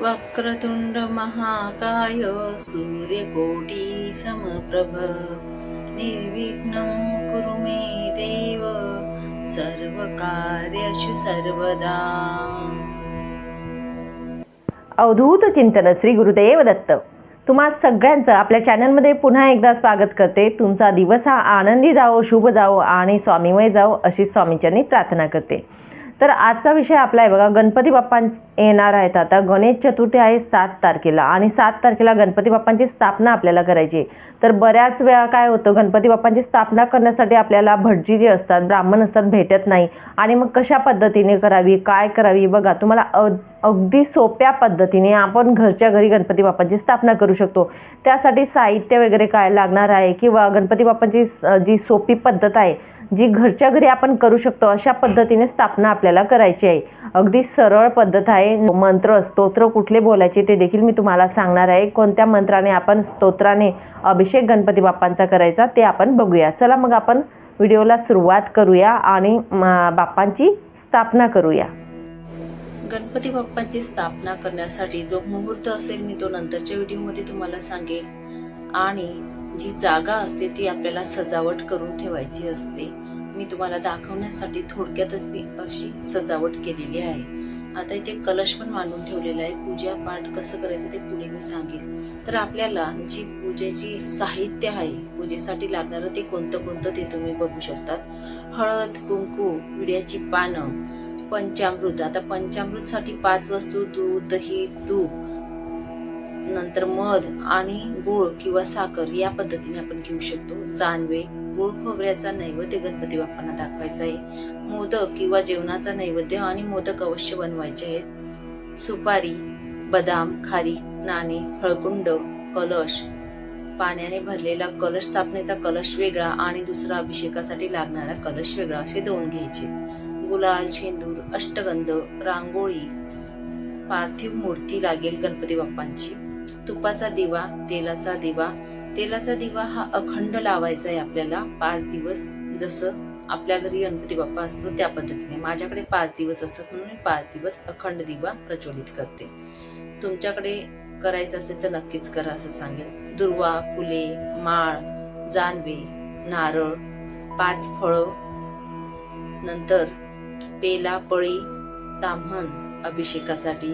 वक्रतुंड महाकाय सूर्यकोटी समप्रभ। निर्विघ्नं कुरु मे देव सर्वकार्यषु सर्वदा। अवधूत चिंतन श्री गुरुदेव दत्त। तुम्हा सगळ्यांचं आपल्या चॅनलमध्ये पुन्हा एकदा स्वागत करते. तुमचा दिवस हा आनंदी जावो शुभ जावो आणि स्वामीमय जावो अशी स्वामीचरणी प्रार्थना करते. तर आजचा विषय आपला आहे बघा गणपती बाप्पा येणार आहेत आता. गणेश चतुर्थी आहे सात तारखेला आणि सात तारखेला गणपती बाप्पांची स्थापना आपल्याला करायची आहे. तर बऱ्याच वेळा काय होतं गणपती बाप्पांची स्थापना करण्यासाठी आपल्याला भटजी जे असतात ब्राह्मण असतात भेटत नाही. आणि मग कशा पद्धतीने करावी काय करावी बघा तुम्हाला अग- अगदी सोप्या पद्धतीने आपण घरच्या घरी गणपती बाप्पांची स्थापना करू शकतो. त्यासाठी साहित्य वगैरे काय लागणार आहे? किंवा गणपती बाप्पांची जी सोपी पद्धत आहे जी घरच्या घरी आपण करू शकतो अशा पद्धतीने स्थापना आपल्याला करायची आहे. अगदी सरळ पद्धत आहे मंत्र स्तोत्र कुठले बोलायचे ते देखील मी तुम्हाला सांगणार आहे. कोणत्या मंत्राने आपण स्तोत्राने अभिषेक गणपती बाप्पांचा करायचा ते आपण बघूया. चला मग आपण व्हिडिओला सुरुवात करूया आणि बाप्पांची स्थापना करूया. गणपती बाप्पांची स्थापना करण्यासाठी जो मुहूर्त असेल मी तो नंतरच्या व्हिडिओमध्ये तुम्हाला सांगेल. आणि जी जागा असते ती आपल्याला सजावट करून ठेवायची असते. मी तुम्हाला दाखवण्यासाठी थोडक्यातच ती अशी सजावट केलेली आहे. आता इथे कलश पण मांडून ठेवलेला आहे. पूजा पाठ कसं करायचं ते पुढे मी सांगेल तर आपल्याला जी पूजेची साहित्य आहे पूजेसाठी लागणारं ते कोणतं कोणतं ते तुम्ही बघू शकतात. हळद कुंकू विड्याची पानं पंचामृत. आता पंचामृतसाठी पाच वस्तू दूध दही तूप नंतर मध आणि गुळ किंवा साखर या पद्धतीने आपण घेऊ शकतो. जानवे गुळ खोबऱ्याचा नैवेद्य गणपती बाप्पांना दाखवायचा आहे. मोदक किंवा जेवणाचा नैवेद्य आणि मोदक अवश्य बनवायचे आहेत. सुपारी बदाम खारी नाणे हळकुंड कलश. पाण्याने भरलेला कलश स्थापनेचा कलश वेगळा आणि दुसरा अभिषेकासाठी लागणारा कलश वेगळा असे दोन घ्यायचे गुलाल शेंदूर अष्टगंध रांगोळी पार्थिव मूर्ती लागेल गणपती बाप्पांची. तुपाचा दिवा तेलाचा दिवा तेलाचा दिवा हा अखंड लावायचा आहे आपल्याला. पाच दिवस जसं आपल्या घरी गणपती बाप्पा असतो त्या पद्धतीने. माझ्याकडे पाच दिवस असतात म्हणून मी पाच दिवस अखंड दिवा प्रज्वलित करते. तुमच्याकडे करायचं असेल तर नक्कीच करा असं सांगेल दुर्वा फुले माळ जानवे नारळ पाच फळं नंतर पेला पळी ताम्हण अभिषेकासाठी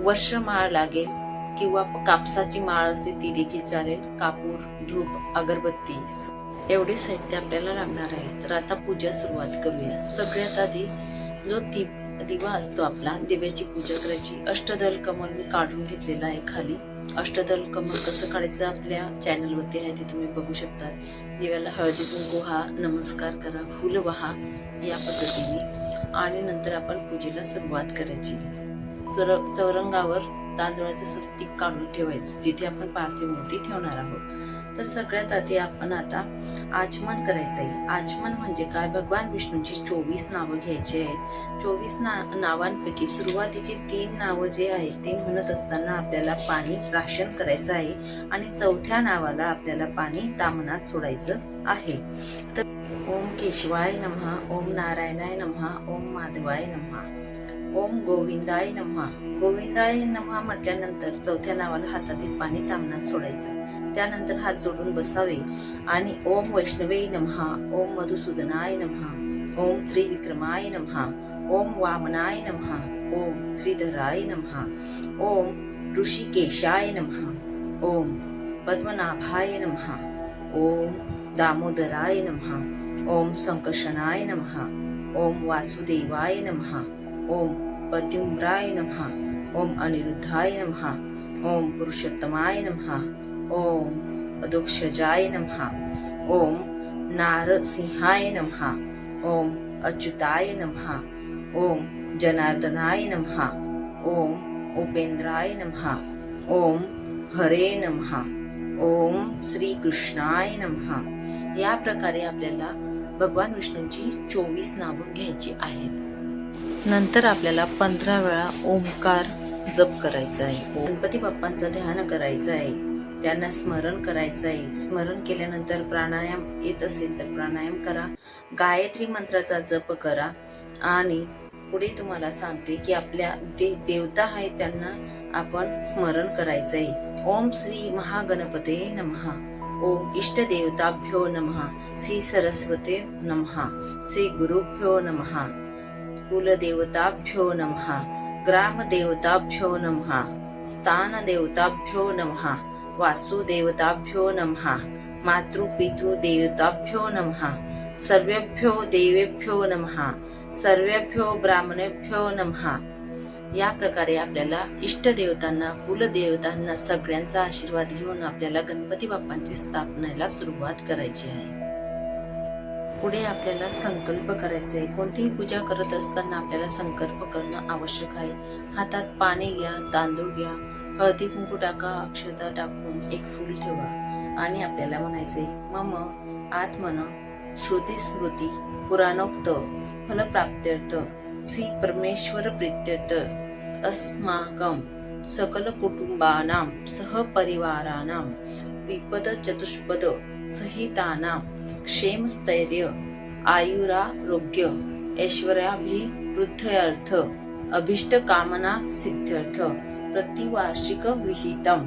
वस्त्र लागेल. किंवा कापसाची माळ असते ती देखील चालेल. कापूर धूप अगरबत्ती एवढे साहित्य आपल्याला लागणार आहे. तर आता पूजा सुरुवात करूया. सगळ्यात आधी जो ती दिवा असतो आपला दिव्याची पूजा करायची अष्टदल कमल मी काढून घेतलेला आहे खाली. अष्टदल कमल कसं काढायचं आपल्या चॅनलवरती आहे ते तुम्ही बघू शकता दिव्याला हळदी कुंकू हा नमस्कार करा फुल वहा या पद्धतीने. आणि नंतर आपण पूजेला सुरुवात करायची. चौरंगावर तांदळाचं स्वस्तिक काढून ठेवायचं जिथे आपण पार्थिव मूर्ती ठेवणार आहोत. तर सगळ्यात आधी आपण आता आचमन करायचं आहे. आचमन म्हणजे काय? भगवान विष्णूंची चोवीस नावं घ्यायची आहेत. चोवीस ना नावांपैकी सुरुवातीची तीन नावं जे आहेत ते म्हणत असताना आपल्याला पाणी राशन करायचं आहे आणि चौथ्या नावाला आपल्याला पाणी तामनात सोडायचं आहे. तर ओम केशवाय नमः ओम नारायणाय नमः ओम माधवाय नमः. ओम गोविंदाय नमः गोविंदाय नमः म्हटल्यानंतर चौथ्या नावाला हातातील पाणी तामनात सोडायचं त्यानंतर हात जोडून बसावे आणि ओम वैष्णवे नमः ओम मधुसूदनाय नमः ओम त्रिविक्रमाय नमः ओम वामनाय नमः ओम श्रीधराय नमः ओम ऋषिकेशाय नमः ओम पद्मनाभाय नमः ओम दामोदराय नमः ओम संकर्षणाय नमः ओम वासुदेवाय नमः ओम पत्युम्राय नमः। ओम अनिरुद्धाय नमः। ओम पुरुषोत्तमाय नमः। ओम अदोक्षजाय नमः। ओम नारसिंहाय नमः। ओम अच्युताय नमः। ओम जनार्दनाय नमः। ओम उपेंद्राय नमः। ओम हरे नमः। ओम श्री कृष्णाय नमः। या प्रकारे आपल्याला भगवान विष्णूंची चोवीस नावं घ्यायची आहेत. नंतर आपल्याला पंधरा वेळा ओंकार जप करायचा आहे. गणपती बाप्पांचं ध्यान करायचं आहे. त्यांना स्मरण करायचं आहे. स्मरण केल्यानंतर प्राणायाम येत असेल तर प्राणायाम करा. गायत्री मंत्राचा जप करा. आणि पुढे तुम्हाला सांगते की आपल्या दे देवता आहे त्यांना आपण स्मरण करायचं आहे ओम श्री महागणपते नमः. ओम इष्टदेवताभ्यो नमः. श्री सरस्वते नमः. श्री गुरुभ्यो नमः. कुलदेवताभ्यो नमः। ग्रामदेवताभ्यो नमः। स्थानदेवताभ्यो नमः। वास्तुदेवताभ्यो नमः। मातृपितृदेवताभ्यो नमः। सर्वेभ्यो देवेभ्यो नमः। सर्वेभ्यो ब्राह्मणेभ्यो नमः। या प्रकारे आपल्याला इष्टदेवतांना कुलदेवतांना सगळ्यांचा आशीर्वाद घेऊन आपल्याला गणपती बाप्पांची स्थापनेला सुरुवात करायची आहे. पुढे आपल्याला संकल्प करायचा आहे कोणतीही पूजा करत असताना आपल्याला संकल्प करणं आवश्यक आहे. हातात पाणी घ्या तांदूळ घ्या हळदी कुंकू टाका अक्षता टाकून एक फूल ठेवा. आणि आपल्याला म्हणायचे मम आत्मन श्रुती स्मृती पुराणोक्त फलप्राप्त्यर्थ श्री परमेश्वर प्रीत्यर्थ अस्माकम सकल कुटुंबानां सहपरिवारानाम विपद चतुष्पद सहितानां क्षेमस्थैर्य, आयुरारोग्य, ऐश्वर्याभिवृद्धयर्थ अभिष्ट कामना सिद्ध्यर्थ प्रतिवार्षिक विहितम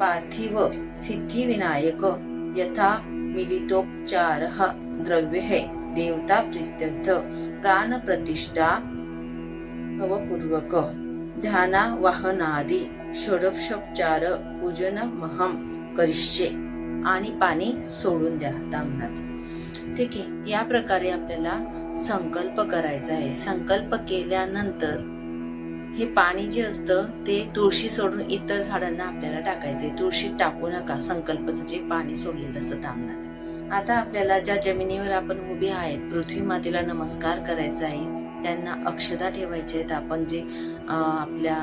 पार्थिव सिद्धिविनायक, यथा मिलितोपचार द्रव्य है देवता प्रीत्यर्थ प्राणप्रतिष्ठा भवपूर्वक ध्याना वाहनादी षोडशोपचार पूजन महम करिष्ये। आणि पाणी सोडून द्या तामणात ठीक आहे या प्रकारे आपल्याला संकल्प करायचा आहे. संकल्प केल्यानंतर हे पाणी जे असतं ते तुळशी सोडून इतर झाडांना आपल्याला टाकायचंय. तुळशी टाकू नका संकल्पचं जे पाणी सोडलेलं असतं तामणात आता आपल्याला ज्या जमिनीवर आपण उभे आहेत पृथ्वी मातेला नमस्कार करायचा आहे त्यांना अक्षता ठेवायच्या आहेत. आपण जे आपल्या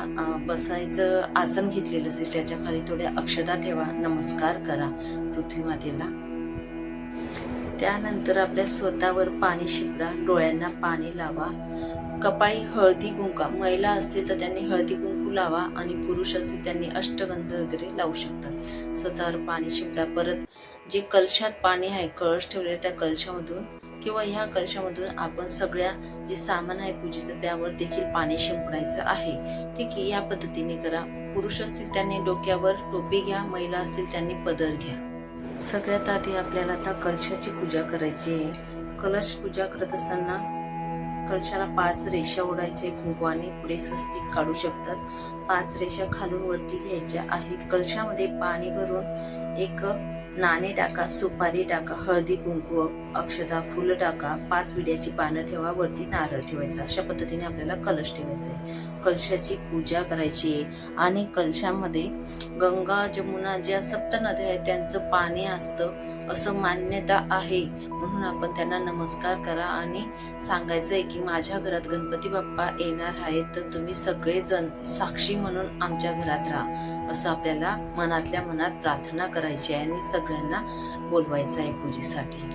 बसायचं आसन घेतलेलं असेल त्याच्याखाली थोड्या अक्षता ठेवा. नमस्कार करा पृथ्वीमातेला त्यानंतर आपल्या स्वतःवर पाणी शिपरा. डोळ्यांना पाणी लावा. कपाळी हळदी कुंका. महिला असतील तर त्यांनी हळदी कुंकू लावा आणि पुरुष असतील त्यांनी अष्टगंध वगैरे लावू शकतात. स्वतःवर पाणी शिपडा परत जे कलशात पाणी आहे कळश ठेवले त्या कलशामधून किंवा ह्या कलशामधून आपण सगळ्या जे सामान आहे पूजेचं त्यावर देखील पाणी शिंपडायचं आहे. ठीक आहे या पद्धतीने करा. पुरुष असतील त्यांनी डोक्यावर टोपी घ्या महिला असतील त्यांनी पदर घ्या. सगळ्यात आधी आपल्याला आता कलशाची पूजा करायची आहे. कलश पूजा करत असताना कलशाला पाच रेषा ओढायचे कुंकवाने पुढे स्वस्तिक काढू शकतात. पाच रेषा खालून वरती घ्यायच्या आहेत. कलशामध्ये पाणी भरून एक नाणे टाका सुपारी टाका हळदी कुंकू अक्षता फुलं टाका पाच विड्याची पानं ठेवा वरती नारळ ठेवायचा. अशा पद्धतीने आपल्याला कलश ठेवायचा आहे कलशाची पूजा करायची आहे. आणि कलशामध्ये गंगा जमुना ज्या सप्त नद्या आहेत त्यांचं पाणी असतं असं मान्यता आहे. म्हणून आपण त्यांना नमस्कार करा आणि सांगायचं आहे की माझ्या घरात गणपती बाप्पा येणार आहेत तर तुम्ही सगळेजण साक्षी म्हणून आमच्या घरात राहा असं आपल्याला मनातल्या मनात प्रार्थना करायची आहे. आणि सगळ्यांना बोलवायचं आहे पूजेसाठी.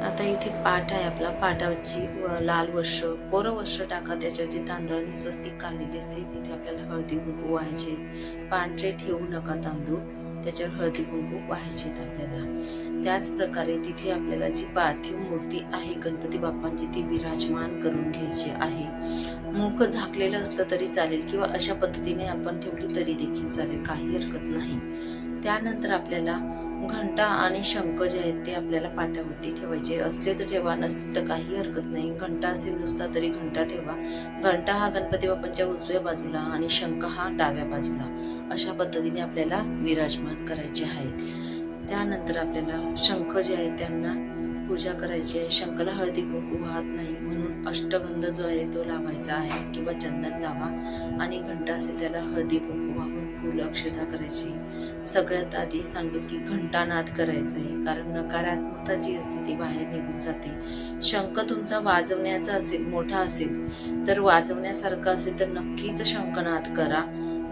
आता इथे पाठ आहे आपला. पाठाची व लाल वर्ष कोरं वर्ष टाका. त्याच्यावरची तांदळाने स्वस्तिक काढलेली असते तिथे आपल्याला हळदी कुंकू व्हायचे. पांढरे ठेवू नका तांदूळ. त्याच्यावर हळदी कुंकू व्हायचे आपल्याला. त्याच प्रकारे तिथे आपल्याला जी पार्थिव मूर्ती आहे गणपती बाप्पांची ती विराजमान करून घ्यायची आहे. मुख झाकलेलं असलं तरी चालेल किंवा अशा पद्धतीने आपण ठेवली तरी देखील चालेल. काही हरकत नाही. त्यानंतर आपल्याला घंटा आणि शंख जे आहेत ते आपल्याला पाट्यावरती ठेवायचे. असले तर ठेवा नसतील तर काही हरकत नाही. घंटा असेल नुसता तरी घंटा ठेवा. घंटा हा गणपती बाप्पांच्या उजव्या बाजूला आणि शंख हा डाव्या बाजूला अशा पद्धतीने आपल्याला विराजमान करायचे आहेत. त्यानंतर आपल्याला शंख जे आहेत त्यांना पूजा करायची आहे. शंखला हळदी कुंकू वाहत नाही. म्हणून अष्टगंध जो आहे तो लावायचा आहे किंवा चंदन लावा आणि घंटा असेल त्याला हळदी कुंकू वाहून फुल अक्षता करायची. सगळ्यात आधी सांगेल की घंटानाद करायचं आहे कारण नकारात्मकता जी असते ती बाहेर निघून जाते. शंख तुमचा वाजवण्याचा असेल मोठा असेल तर वाजवण्यासारखा असेल तर नक्कीच शंखनाद करा.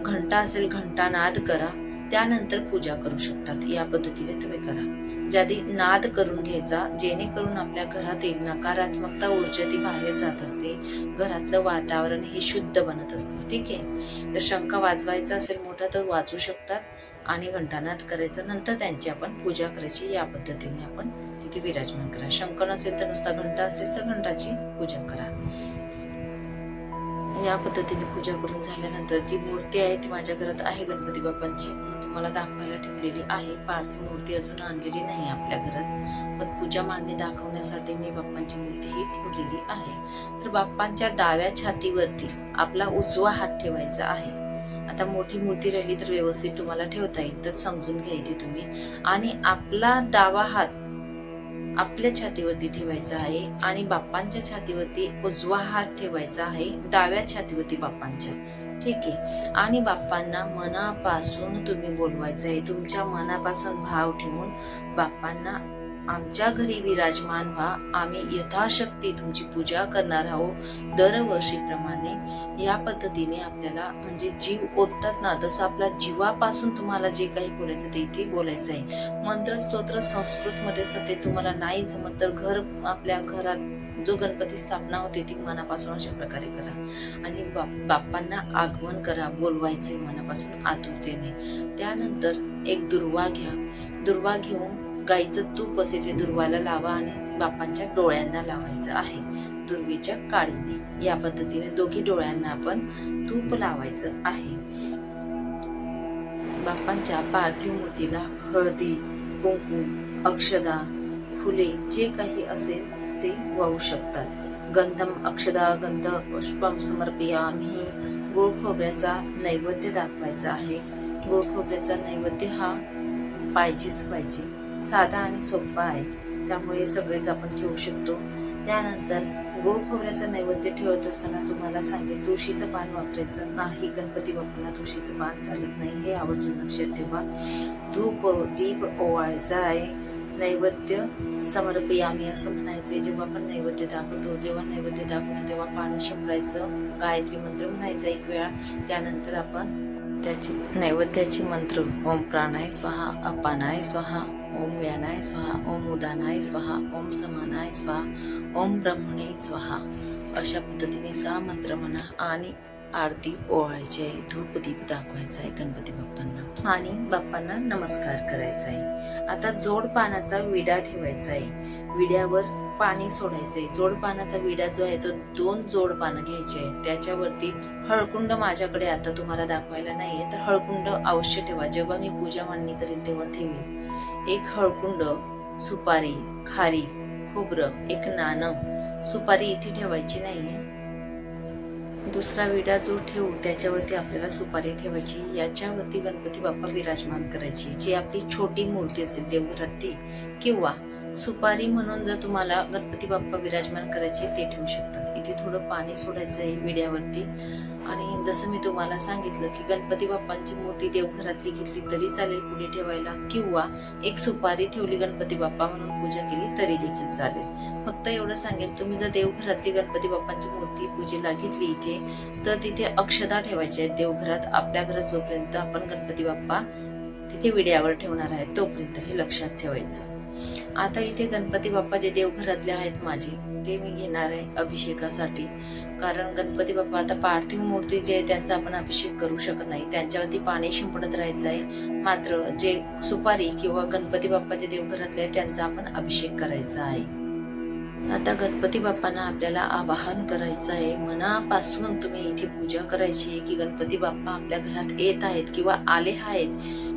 घंटा असेल घंटानाद करा. त्यानंतर पूजा करू शकतात. या पद्धतीने तुम्ही करा. ज्यादी नाद करून घ्यायचा जेणेकरून आपल्या घरातील नकारात्मकता ऊर्जा ती बाहेर जात असते. घरातलं वातावरण हे शुद्ध बनत असतं. ठीक आहे? तर शंका वाजवायचा असेल मोठा तर वाचू शकतात. आणि घंटानाद करायचं नंतर त्यांची आपण पूजा करायची. या पद्धतीने आपण तिथे विराजमान करा. शंख नसेल तर नुसता घंटा असेल तर घंटाची पूजा करा. या पद्धतीने पूजा करून झाल्यानंतर जी मूर्ती आहे ती माझ्या घरात आहे गणपती बाप्पांची. तुम्हाला दाखवायला ठेवलेली आहे. पार्थिव मूर्ती अजून आणलेली नाही आपल्या घरात. पण पूजा मांडणी दाखवण्यासाठी मी बाप्पांची मूर्ती ही ठेवलेली आहे. तर बाप्पांच्या डाव्या छातीवरती आपला उजवा हात ठेवायचा आहे. आता मोठी मूर्ती राहिली तर व्यवस्थित तुम्हाला ठेवता येईल. तर समजून घ्यायची तुम्ही. आणि आपला डावा हात आपल्या छातीवरती ठेवायचा आहे आणि बाप्पांच्या छातीवरती उजवा हात ठेवायचा आहे. डाव्या छातीवरती बाप्पांच्या. ठीक आहे. आणि बाप्पांना मनापासून तुम्ही बोलवायचं आहे. तुमच्या मनापासून भाव ठेवून बाप्पांना आमच्या घरी विराजमान व्हा. आम्ही यथाशक्ती तुमची पूजा करणार आहोत. दरवर्षीप्रमाणे या पद्धतीने आपल्याला म्हणजे जीव ओततात ना तसं आपल्या जीवापासून तुम्हाला जे काही बोलायचं ते इथे बोलायचं आहे. मंत्र स्तोत्र सध्या तुम्हाला नाही जमत तर घर आपल्या घरात जो गणपती स्थापना होते ती मनापासून अशा प्रकारे करा. आणि बाप- बाप्पांना आगमन करा बोलवायचे मनापासून आतुरतेने. त्यानंतर एक दुर्वा घ्या. दुर्वा घेऊन गाईचं तूप असेल ते दुर्वाला लावा आणि बापांच्या डोळ्यांना लावायचं आहे. दुर्वीच्या काळीने या पद्धतीने दोघी डोळ्यांना आपण तूप लावायचं आहे. बापांच्या पार्थिव मूर्तीला हळदी कुंकू अक्षदा फुले जे काही असेल ते वाहू शकतात. गंधम अक्षदा गंध पुष्पम समर्पयामी गोड खोबऱ्याचा नैवेद्य दाखवायचा आहे. गोड खोबऱ्याचा नैवेद्य हा पाहिजेच पाहिजे साधा आणि सोपा आहे. त्यामुळे सगळेच आपण ठेवू शकतो. त्यानंतर गोड खोबऱ्याचा नैवेद्य ठेवत असताना तुम्हाला सांगेल तुळशीचं पान वापरायचं नाही. गणपती बाप्पांना तुळशीचं पान चालत नाही हे आवर्जून लक्षात ठेवा. धूप दीप ओवाळायचा आहे नैवेद्य समर्पयामी असं म्हणायचंय. जेव्हा आपण नैवेद्य दाखवतो जेव्हा नैवेद्य दाखवतो तेव्हा पाणी शिंपडायचं गायत्री मंत्र म्हणायचा एक वेळा. त्यानंतर आपण त्याची नैवेद्याची मंत्र. ओम प्राणाय स्वाहा अपानाय स्वाहा ओम व्यानाय स्वाहा ओम उदानाय स्वाहा ओम समानाय स्वाहा ओम ब्रह्मणे स्वाहा. अशा पद्धतीने सहा मंत्र म्हणा आणि आरती ओवाळायची आहे. धूप दीप दाखवायचा आहे गणपती बाप्पांना. आणि बाप्पांना नमस्कार करायचा आहे. आता जोड पानाचा विडा ठेवायचा आहे. विड्यावर पाणी सोडायचंय. जोड पानाचा विडा जो आहे तो दोन जोड पानं घ्यायचे आहे त्याच्यावरती हळकुंड माझ्याकडे आता तुम्हाला दाखवायला नाहीये तर हळकुंड अवश्य ठेवा. जेव्हा मी पूजा मांडणी करेल तेव्हा ठेवीन. एक हळकुंड सुपारी खारी खोबरं एक नाणं. सुपारी इथे ठेवायची नाहीये. दुसरा विडा जो ठेवू त्याच्यावरती आपल्याला सुपारी ठेवायची. याच्यावरती गणपती बाप्पा विराजमान करायची. जी आपली छोटी मूर्ती असेल देवघरात ती किंवा सुपारी म्हणून जर तुम्हाला गणपती बाप्पा विराजमान करायचे ते ठेवू शकतात. इथे थोडं पाणी सोडायचं आहे विड्यावरती आणि जसं मी तुम्हाला सांगितलं की गणपती बाप्पांची मूर्ती देवघरातली घेतली तरी चालेल पुढे ठेवायला किंवा एक सुपारी ठेवली गणपती बाप्पा म्हणून पूजा केली तरी देखील चालेल. फक्त एवढं सांगेन तुम्ही जर देवघरातली गणपती बाप्पांची मूर्ती पूजेला घेतली इथे तर तिथे अक्षता ठेवायची आहेत देवघरात आपल्या घरात जोपर्यंत आपण गणपती बाप्पा तिथे विड्यावर ठेवणार आहे तोपर्यंत हे लक्षात ठेवायचं. आता इथे गणपती बाप्पा जे देवघरातले आहेत माझे ते मी घेणार आहे अभिषेकासाठी. कारण गणपती बाप्पा आता पार्थिव मूर्ती जे आहे त्यांचा आपण अभिषेक करू शकत नाही. त्यांच्यावरती पाणी शिंपडत राहायचं आहे. मात्र जे सुपारी किंवा गणपती बाप्पा जे देवघरातले आहेत त्यांचा आपण अभिषेक करायचा आहे. आता गणपती बाप्पांना आपल्याला आवाहन करायचं आहे. मनापासून तुम्ही इथे पूजा करायची आहे की गणपती बाप्पा आपल्या घरात येत आहेत किंवा आले आहेत.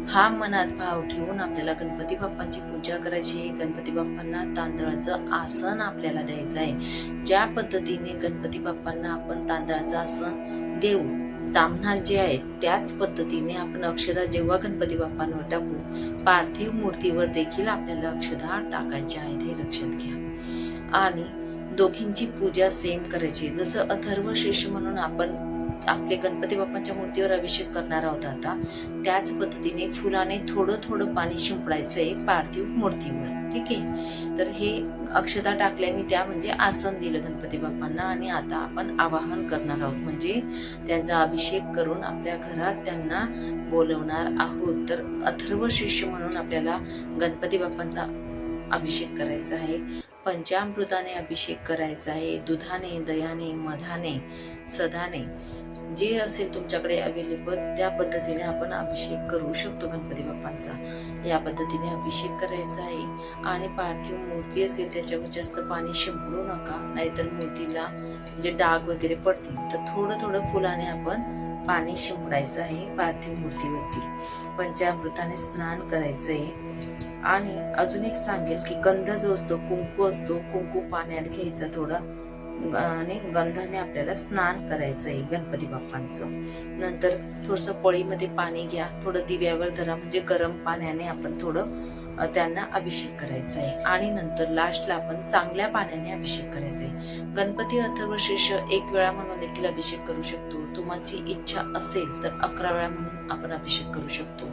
हा मनात भाव ठेवून आपल्याला गणपती बाप्पांची पूजा करायची आहे. गणपती बाप्पांना तांदळाचं आसन आपल्याला द्यायचं आहे. ज्या पद्धतीने गणपती बाप्पांना आपण तांदळाचं आसन देऊ तामणात जे आहे त्याच पद्धतीने आपण अक्षदा जेव्हा गणपती बाप्पांवर टाकू पार्थिव मूर्तीवर देखील आपल्याला अक्षदा टाकायच्या आहेत हे लक्षात घ्या. आणि दोघींची पूजा सेम करायची जसं अथर्व शिष्य म्हणून आपण आपले गणपती बाप्पांच्या मूर्तीवर अभिषेक करणार आहोत आता. त्याच पद्धतीने फुलाने थोडं थोडं पाणी शिंपडायचंय पार्थिव मूर्तीवर. ठीक आहे? तर हे अक्षता टाकल्या मी त्या म्हणजे आसन दिलं गणपती बाप्पांना आणि आता आपण आवाहन करणार आहोत. म्हणजे त्यांचा अभिषेक करून आपल्या घरात त्यांना बोलवणार आहोत. तर अथर्व शिष्य म्हणून आपल्याला गणपती बाप्पांचा अभिषेक करायचा आहे. पंचामृताने अभिषेक करायचा आहे. दुधाने दयाने मधाने सदाने जे असेल तुमच्याकडे अवेलेबल त्या पद्धतीने आपण अभिषेक करू शकतो गणपती बाप्पांचा. या पद्धतीने अभिषेक करायचा आहे. आणि पार्थिव मूर्ती असेल त्याच्यावर जास्त पाणी शिंपडू नका. नाहीतर मूर्तीला म्हणजे डाग वगैरे पडतील तर थोडं थोडं फुलाने आपण पाणी शिंपडायचं आहे पार्थिव मूर्तीवरती. पंचामृताने स्नान करायचं आहे आणि अजून एक सांगेल की गंध जो असतो कुंकू असतो कुंकू पाण्यात घ्यायचा थोडा. आणि गंधाने आपल्याला स्नान करायचं आहे गणपती बाप्पांचं. नंतर थोडस पळीमध्ये पाणी घ्या थोडं दिव्यावर धरा म्हणजे गरम पाण्याने आपण थोडं त्यांना अभिषेक करायचा आहे. आणि नंतर लास्टला आपण चांगल्या पाण्याने अभिषेक करायचा आहे. गणपती अथर्वशीर्ष एक वेळा म्हणून देखील अभिषेक करू शकतो. तुमची इच्छा असेल तर अकरा वेळा म्हणून आपण अभिषेक करू शकतो.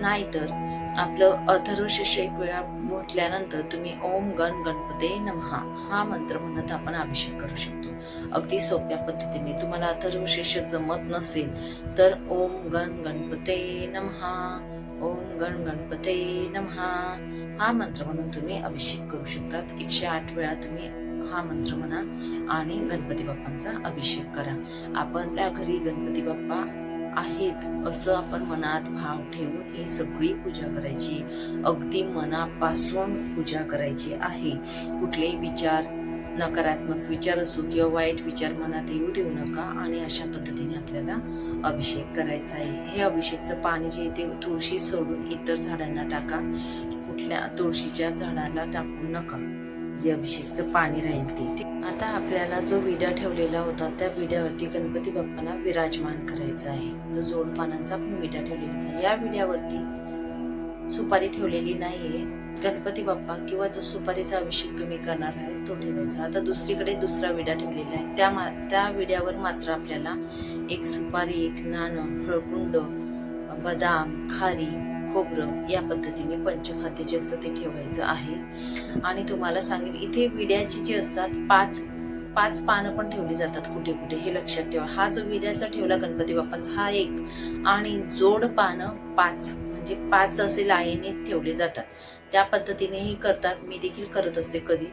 नाहीतर आपलं अथर्वशिष्य एक वेळा म्हटल्यानंतर तुम्ही ओम गण गणपते नमहा हा मंत्र म्हणत आपण अभिषेक करू शकतो. अगदी सोप्या पद्धतीने. तुम्हाला अथर्वशिष्य जमत नसेल तर ओम गण गणपते नमहा ओम गण गणपते नमहा हा मंत्र म्हणून तुम्ही अभिषेक करू शकतात. एकशे आठ वेळा तुम्ही हा मंत्र म्हणा आणि गणपती बाप्पांचा अभिषेक करा. आपल्या घरी गणपती बाप्पा आहेत असं आपण मनात भाव ठेवून ही सगळी पूजा करायची. अगदी मनापासून पूजा करायची आहे. कुठलेही विचार नकारात्मक विचार असो किंवा वाईट विचार मनात येऊ देऊ नका आणि अशा पद्धतीने आपल्याला अभिषेक करायचा आहे. हे अभिषेकचं पाणी जे आहे ते तुळशी सोडून इतर झाडांना टाका. कुठल्या तुळशीच्या झाडाला टाकू नका. जे अभिषेकचं पाणी राहील ते. ठीक. आता आपल्याला जो विडा ठेवलेला होता त्या विड्यावरती गणपती बाप्पांना विराजमान करायचा आहे. जो जोड पानांचा आपण विडा ठेवलेला होता. या विड्यावरती सुपारी ठेवलेली नाहीये. गणपती बाप्पा किंवा जो सुपारीचा अभिषेक तुम्ही करणार आहे तो ठेवायचा. आता दुसरीकडे दुसरा विडा ठेवलेला आहे. त्या मा त्या विड्यावर मात्र आपल्याला एक सुपारी एक नाणं हळकुंड बदाम खारी खोबरं या पद्धतीने पंचखाद्य जे असतं ते ठेवायचं आहे. आणि तुम्हाला सांगेल इथे विड्याची जी असतात पाच पाच पानं पण ठेवली जातात कुठे कुठे हे लक्षात ठेवा. हा जो विड्याचा ठेवला गणपती बाप्पांचा हा एक. आणि जोड पानं पाच म्हणजे पाच असे लाईनीत ठेवले जातात. त्या पद्धतीनेही करतात. मी देखील करत असते कधी.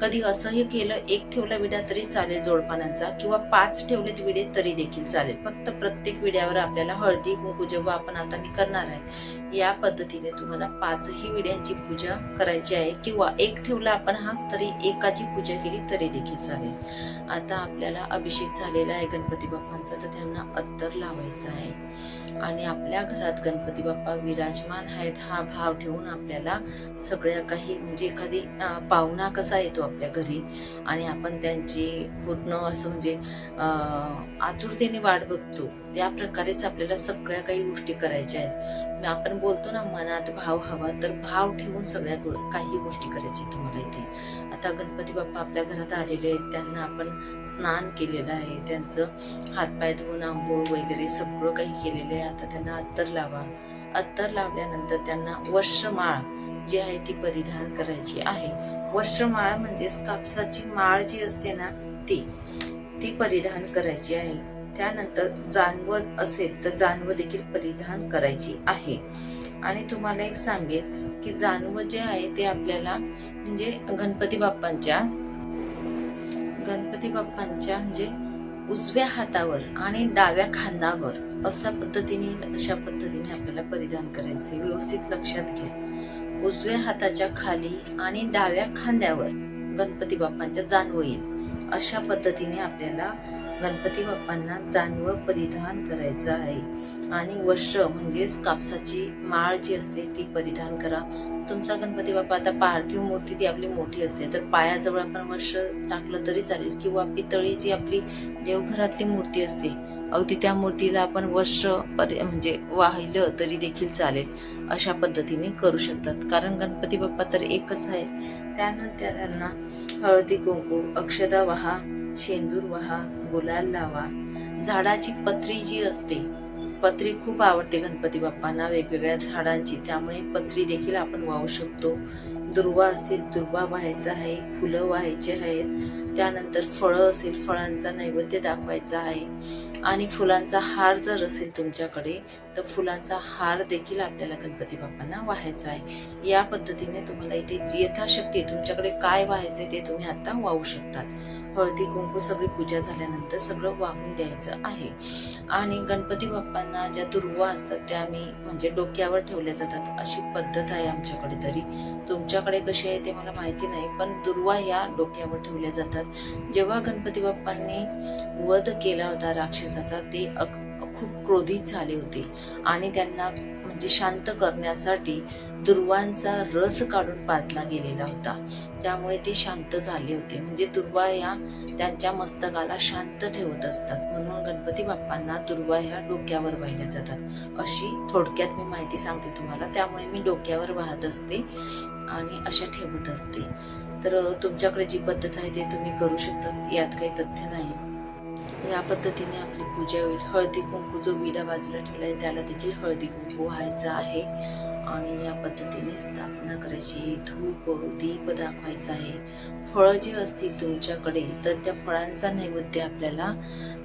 कधी असंही केलं एक ठेवला विडा तरी चालेल जोडपानांचा किंवा पाच ठेवलेत विडे तरी देखील चालेल. फक्त प्रत्येक विड्यावर आपल्याला हळदी कुंकू जेव्हा आपण आता मी करणार आहे या पद्धतीने तुम्हाला पाचही विड्यांची पूजा करायची आहे किंवा एक ठेवला आपण हा तरी एकाची पूजा केली तरी देखील चालेल. आता आपल्याला अभिषेक झालेला आहे गणपती बाप्पांचा तर त्यांना अत्तर लावायचा आहे. आणि आपल्या घरात गणपती बाप्पा विराजमान आहेत हा भाव ठेवून आपल्याला सगळ्या काही म्हणजे एखादी पाहुणा कसा येतो आपल्या घरी आणि आपण त्यांची पूर्ण असं म्हणजे आतुरतेने वाट बघतो त्या प्रकारेच आपल्याला सगळ्या काही गोष्टी करायच्या आहेत. आपण बोलतो ना मनात भाव हवा तर भाव ठेवून सगळ्या गो- काही गोष्टी करायच्या तुम्हाला इथे. आता गणपती बाप्पा आपल्या घरात आलेले आहेत त्यांना आपण स्नान केलेलं आहे त्यांचं हातपाय धुवून आंघोळ वगैरे सगळं काही केलेलं आहे. आता त्यांना अत्तर लावा. अत्तर लावल्यानंतर त्यांना वर्षमाळ जी आहे ती परिधान करायची आहे. वस्त्रमाळ म्हणजेच कापसाची माळ जी असते ना ती ती परिधान करायची आहे. त्यानंतर जानवत असेल तर जानव देखील परिधान करायची आहे. आणि तुम्हाला एक सांगेल की जानव जे आहे ते आपल्याला म्हणजे गणपती बाप्पांच्या गणपती बाप्पांच्या म्हणजे उजव्या हातावर आणि डाव्या खांदावर अशा पद्धतीने अशा पद्धतीने आपल्याला परिधान करायचे व्यवस्थित लक्षात घ्या. उजव्या हाताच्या खाली आणि डाव्या खांद्यावर गणपती बाप्पांच्या जानवं येईल. अशा पद्धतीने आपल्याला गणपती बाप्पांना जानवं परिधान करायचं आहे. आणि वस्त्र म्हणजेच कापसाची माळ जी असते ती परिधान करा. तुमचा गणपती बाप्पा आता पार्थिव मूर्ती ती आपली मोठी असते तर पायाजवळ आपण वस्त्र टाकलं तरी चालेल. किंवा पितळी जी आपली देवघरातली मूर्ती असते अगदी त्या मूर्तीला आपण वस्त्र म्हणजे वाहिलं तरी देखील चालेल अशा पद्धतीने करू शकतात. कारण गणपती बाप्पा तर एकच आहेत. त्यानंतर त्यांना हळदी कुंकू अक्षदा वहा शेंदूर वहा गुलाल लावा झाडाची पत्री जी असते पत्री खूप आवडते गणपती बाप्पांना वेगवेगळ्या झाडांची. त्यामुळे पत्री देखील आपण वाहू शकतो. दुर्वा असतील दुर्वा व्हायचा आहे फुलं व्हायचे आहेत. त्यानंतर फळं असेल फळांचा नैवेद्य दाखवायचा आहे. आणि फुलांचा हार जर असेल तुमच्याकडे तर फुलांचा हार देखील आपल्याला गणपती बाप्पांना व्हायचा आहे. या पद्धतीने तुम्हाला इथे यथाशक्ती तुमच्याकडे काय व्हायचे ते तुम्ही आता वाहू शकतात. हळदी कुंकू सगळी पूजा झाल्यानंतर सगळं वाहून द्यायचं आहे. आणि गणपती बाप्पांना ज्या दुर्वा असतात त्या आम्ही म्हणजे डोक्यावर ठेवल्या जातात. अशी पद्धत आहे आमच्याकडे तरी. तुमच्याकडे कशी आहे ते मला माहिती नाही पण दुर्वा ह्या डोक्यावर ठेवल्या जातात. जेव्हा गणपती बाप्पांनी वध केला होता राक्षसाचा ते अग खूप क्रोधित झाले होते. आणि त्यांना म्हणजे शांत करण्यासाठी दुर्वांचा रस काढून पाजला गेलेला होता. त्यामुळे ते शांत झाले होते. म्हणजे दुर्वा या त्यांच्या मस्तकाला शांत ठेवत असतात. म्हणून गणपती बाप्पांना दुर्वा ह्या डोक्यावर वाहिल्या जातात. अशी थोडक्यात मी माहिती सांगते तुम्हाला. त्यामुळे मी डोक्यावर वाहत असते आणि अशा ठेवत असते. तर तुमच्याकडे जी पद्धत आहे ते तुम्ही करू शकता यात काही तथ्य नाही. या पद्धतीने आपली पूजा होईल. हळदी कुंकू जो विडा बाजूला ठेवला आहे त्याला देखील हळदी कुंकू व्हायचा आहे. आणि या पद्धतीने स्थापना करायची धूप दीप दाखवायचा आहे. फळं जे असतील तुमच्याकडे तर त्या फळांचा नैवेद्य आपल्याला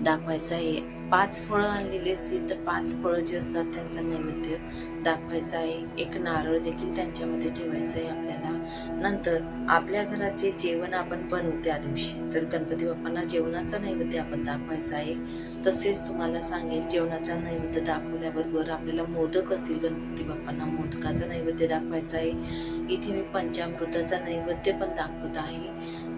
दाखवायचा आहे. पाच फळं आणलेली असतील तर पाच फळं जे असतात त्यांचा नैवेद्य दाखवायचा आहे. एक नारळ देखील त्यांच्यामध्ये ठेवायचं आहे आपल्याला. नंतर आपल्या घरात जे जेवण आपण बनवू त्या दिवशी तर गणपती बाप्पांना जेवणाचा नैवेद्य आपण दाखवायचा आहे. तसेच तुम्हाला सांगेल जेवणाचा नैवेद्य दाखवल्याबरोबर आपल्याला मोदक असतील गणपती बाप्पांना मोदकाचा नैवेद्य दाखवायचा आहे. इथे मी पंचामृताचा नैवेद्य पण दाखवत आहे.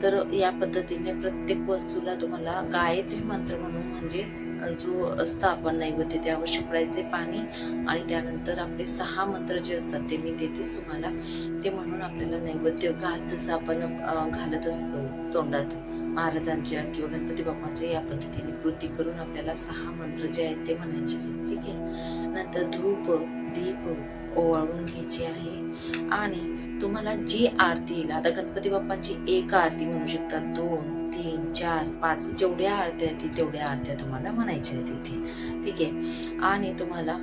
तर या पद्धतीने प्रत्येक वस्तूला तुम्हाला गायत्री मंत्र म्हणून म्हणजेच जो असतं आपण नैवेद्य त्यावर शिपडायचे पाणी आणि त्यानंतर आपले सहा मंत्र जे असतात ते मी देतेच तुम्हाला. ते म्हणून आपल्याला नैवेद्य घास जसं आपण घालत असतो तोंडात महाराजांच्या किंवा गणपती बाप्पांच्या या पद्धतीने कृती करून आपल्याला सहा मंत्र जे आहेत ते म्हणायचे आहेत. ठीक आहे? नंतर धूप दीप ओवाळून घ्यायची आहे. आणि तुम्हाला जी आरती येईल आता गणपती बाप्पांची एक आरती म्हणू शकता दोन तीन चार पाच जेवढ्या आरत्या येतील तेवढ्या आरत्या तुम्हाला म्हणायच्या आहेत इथे. ठीक आहे? आणि तुम्हाला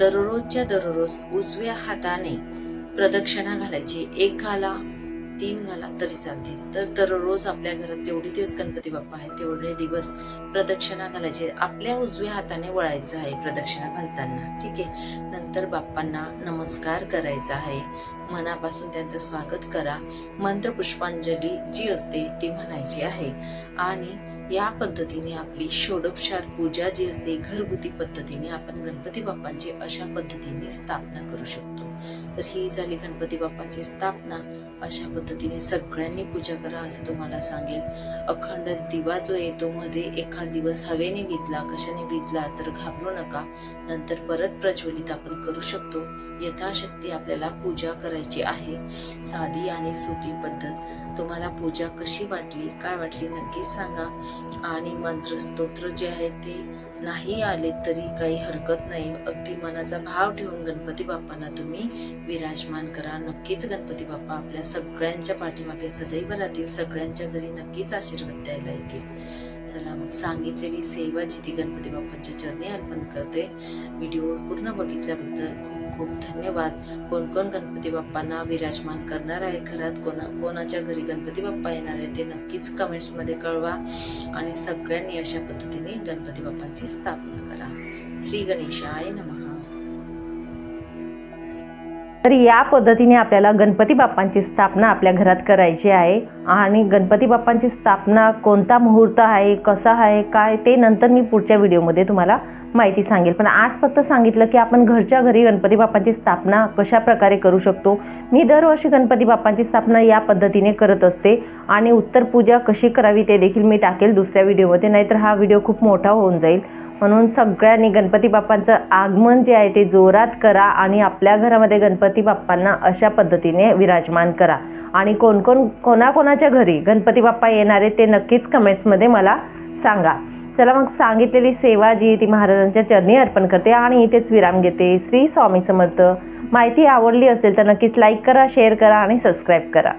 दररोजच्या दररोज उजव्या हाताने प्रदक्षिणा घालायची. एक घाला तीन घाला तरी चालतील. तर दररोज आपल्या घरात जेवढे दिवस गणपती बाप्पा आहेत तेवढे दिवस प्रदक्षिणा घालायची. आपल्या उजव्या हाताने वळायचं आहे प्रदक्षिणा घालताना. ठीक आहे? नंतर बाप्पांना नमस्कार करायचा आहे. मनापासून त्यांचं स्वागत करा. मंत्र पुष्पांजली जी असते ती म्हणायची आहे. आणि या पद्धतीने आपली षोडोपचार पूजा जी असते घरगुती पद्धतीने आपण गणपती बाप्पांची अशा पद्धतीने स्थापना करू शकतो. तर ही झाली गणपती बाप्पांची स्थापना. अशा पद्धतीने सगळ्यांनी पूजा करा असं तुम्हाला सांगेल अखंड दिवा जो येतो मध्ये एखाद दिवस हवेने विजला कशाने विजला तर घाबरू नका. नंतर परत प्रज्वलित आपण करू शकतो. यथाशक्ती आपल्याला पूजा करायची आहे. साधी आणि सोपी पद्धत. तुम्हाला पूजा कशी वाटली काय वाटली नक्कीच सांगा. आणि मंत्र स्तोत्र जे आहेत ते नाही आले तरी काही हरकत नाही. अगदी मनाचा भाव ठेवून गणपती बाप्पांना तुम्ही विराजमान करा. नक्कीच गणपती बाप्पा आपल्या सगळ्यांच्या पाठीमागे सदैव राहतील. सगळ्यांच्या घरी नक्कीच आशीर्वाद द्यायला येतील. चला मग सांगितलेली सेवा जी ती गणपती बाप्पांच्या चरणी अर्पण करते व्हिडिओ पूर्ण बघितल्याबद्दल खूप खूप धन्यवाद. कोण कोण गणपती बाप्पांना विराजमान करणार आहे घरात कोणा कोणाच्या घरी गणपती बाप्पा येणार आहे ते नक्कीच कमेंट्समध्ये कळवा आणि सगळ्यांनी अशा पद्धतीने गणपती बाप्पांची स्थापना करा. श्री गणेशाय नमः. तर या पद्धतीने आपल्याला गणपती बाप्पांची स्थापना आपल्या घरात करायची आहे. आणि गणपती बाप्पांची स्थापना कोणता मुहूर्त आहे कसा आहे काय ते नंतर मी पुढच्या व्हिडिओमध्ये तुम्हाला माहिती सांगेल. पण आज फक्त सांगितलं की आपण घरच्या घरी गणपती बाप्पांची स्थापना कशा प्रकारे करू शकतो. मी दरवर्षी गणपती बाप्पांची स्थापना या पद्धतीने करत असते. आणि उत्तर पूजा कशी करावी ते देखील मी टाकेल दुसऱ्या व्हिडिओमध्ये नाहीतर हा व्हिडिओ खूप मोठा होऊन जाईल. म्हणून सगळ्यांनी गणपती बाप्पांचं आगमन जे आहे ते जोरात करा आणि आपल्या घरामध्ये गणपती बाप्पांना अशा पद्धतीने विराजमान करा. आणि कोण कोण कोणाकोणाच्या घरी गणपती बाप्पा येणार आहे ते नक्कीच कमेंट्समध्ये मला सांगा. चला मग सांगितलेली सेवा जी ती महाराजांच्या चरणी अर्पण करते आणि इथेच विराम घेते. श्री स्वामी समर्थ. माहिती आवडली असेल तर नक्कीच लाईक करा शेअर करा आणि सबस्क्राईब करा.